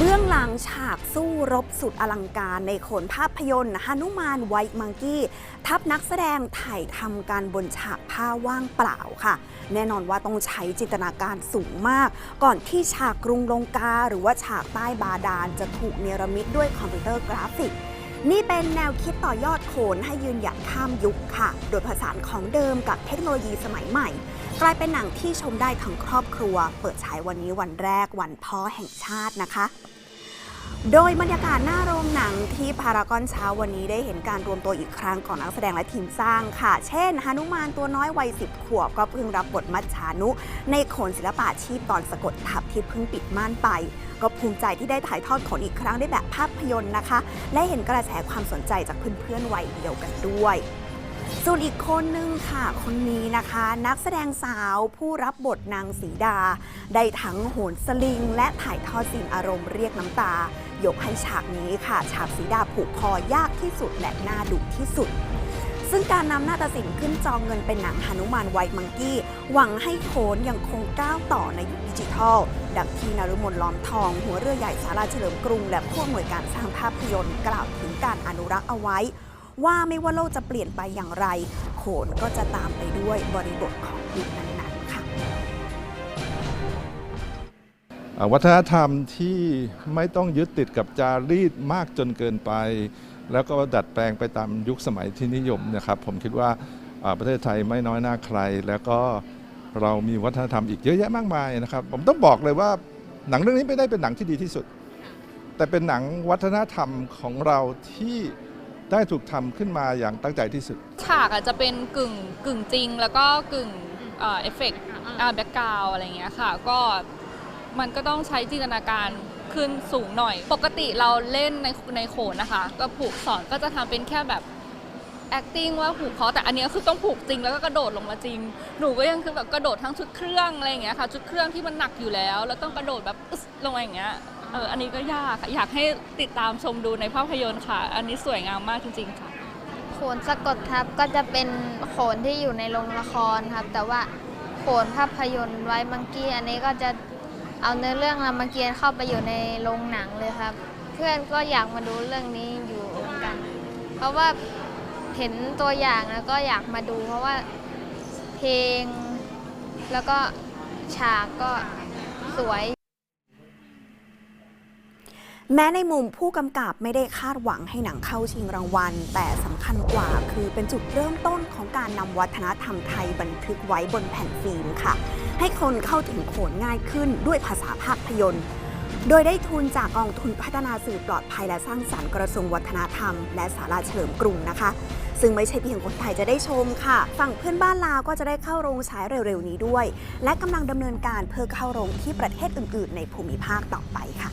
เรื่องหลังฉากสู้รบสุดอลังการในโขนภาพยนตร์ฮานุมานไวท์มังกี้ ทับนักแสดงถ่ายทำการบนฉากผ้าว่างเปล่าค่ะ แน่นอนว่าต้องใช้จินตนาการสูงมาก ก่อนที่ฉากกรุงลงกา หรือว่าฉากใต้บาดาลจะถูกเนรมิตด้วยคอมพิวเตอร์กราฟิก นี่เป็นแนวคิดต่อยอดโขนให้ยืนหยัดข้ามยุคค่ะ โดยผสานของเดิมกับเทคโนโลยีสมัยใหม่ กลายเป็นหนังที่ชมได้ทั้งครอบครัว เปิดฉายวันนี้วันแรกวันพ่อแห่งชาตินะคะ โดยบรรยากาศหน้าโรงหนังที่พารากอนเช้าวันนี้ได้เห็นการรวมตัวอีกครั้งของนักแสดงและทีมสร้างค่ะ เช่นหนุมานตัวน้อยวัยสิบขวบก็เพิ่งรับบทมัจฉานุ ในโขนศิลปะชีพตอนสะกดทับที่เพิ่งปิดม่านไป ก็ภูมิใจที่ได้ถ่ายทอดโขนอีกครั้งได้แบบภาพยนตร์นะคะ และเห็นกระแสความสนใจจากเพื่อนๆวัยเดียวกันด้วยส่วนอีกคนนึงค่ะ คนนี้นะคะ นักแสดงสาวผู้รับบทนางสีดา ได้ทั้งโหนสลิง และถ่ายทอดซีนอารมณ์เรียกน้ำตา ยกให้ฉากนี้ค่ะ ฉากสีดาผูกคอยากที่สุดและน่าดุที่สุด ซึ่งการนำนาฏศิลป์ขึ้นจองเงินเป็นหนังหนุมานไวท์มังกี้ หวังให้โขนยังคงก้าวต่อในยุคดิจิทัล ดังที่นรุมนล้อมทอง หัวเรือใหญ่สาราเฉลิมกรุง และผู้อำนวยการสร้างภาพยนตร์กล่าวถึงการอนุรักษ์เอาไว้ ว่าไม่ว่าโลกจะเปลี่ยนไปอย่างไร โขนก็จะตามไปด้วยบริบทของยุคนั้นๆค่ะวัฒนธรรมที่ไม่ต้องยึดติดกับจารีตมากจนเกินไป แล้วก็ดัดแปลงไปตามยุคสมัยที่นิยมนะครับผมคิดว่าประเทศไทยไม่น้อยหน้าใคร แล้วก็เรามีวัฒนธรรมอีกเยอะแยะมากมายนะครับ ผมต้องบอกเลยว่าหนังเรื่องนี้ไม่ได้เป็นหนังที่ดีที่สุด แต่เป็นหนังวัฒนธรรมของเราที่ได้ถูกทำขึ้นมาอย่างตั้งใจที่สุด ฉากอาจจะเป็นกึ่งกึ่งจริง แล้วก็กึ่งเอฟเฟกต์แบ็กกราวอะไรเงี้ยค่ะ ก็มันก็ต้องใช้จินตนาการ ขึ้นสูงหน่อย ปกติเราเล่นในในโขนนะคะ ก็ผูกสอนก็จะทำเป็นแค่แบบ acting ว่าผูกคอแต่อันเนี้ยคือต้องผูกจริงแล้วก็กระโดดลงมาจริง หนูก็ยังคือแบบกระโดดทั้งชุดเครื่องอะไรอย่างเงี้ยค่ะ ชุดเครื่องที่มันหนักอยู่แล้ว แล้วต้องกระโดดแบบอึ๊สลงมาอย่างเงี้ยเอออันนี้ก็ยากค่ะอยากให้ติดตามชมดูในภาพยนตร์ค่ะ อันนี้สวยงามมากจริง ๆ ค่ะ โขนสะกดทับก็จะเป็นโขนที่อยู่ในโรงละครครับ แต่ว่าโขนภาพยนตร์ไว้มังกี้อันนี้ก็จะ เอาเนื้อเรื่องรามเกียรติ์เข้าไปอยู่ในโรงหนังเลยครับ เพื่อนก็อยากมาดูเรื่องนี้อยู่เหมือนกัน เพราะว่าเห็นตัวอย่างแล้วก็อยากมาดู เพราะว่าเพลง แล้วก็ฉากก็สวยแม้ในมุมผู้กำกับไม่ได้คาดหวังให้หนังเข้าชิงรางวัล แต่สำคัญกว่าคือเป็นจุดเริ่มต้นของการนำวัฒนธรรมไทยบันทึกไว้บนแผ่นฟิล์มค่ะ ให้คนเข้าถึงโขนง่ายขึ้นด้วยภาษาภาพยนตร์ โดยได้ทุนจากกองทุนพัฒนาสื่อปลอดภัยและสร้างสรรค์กระทรวงวัฒนธรรม และสาราเฉลิมกรุงนะคะ ซึ่งไม่ใช่เพียงคนไทยจะได้ชมค่ะ ฝั่งเพื่อนบ้านลาวก็จะได้เข้าโรงฉายเร็วๆนี้ด้วย และกำลังดำเนินการเพื่อเข้าโรงที่ประเทศอื่นๆ ในภูมิภาคต่อไปค่ะ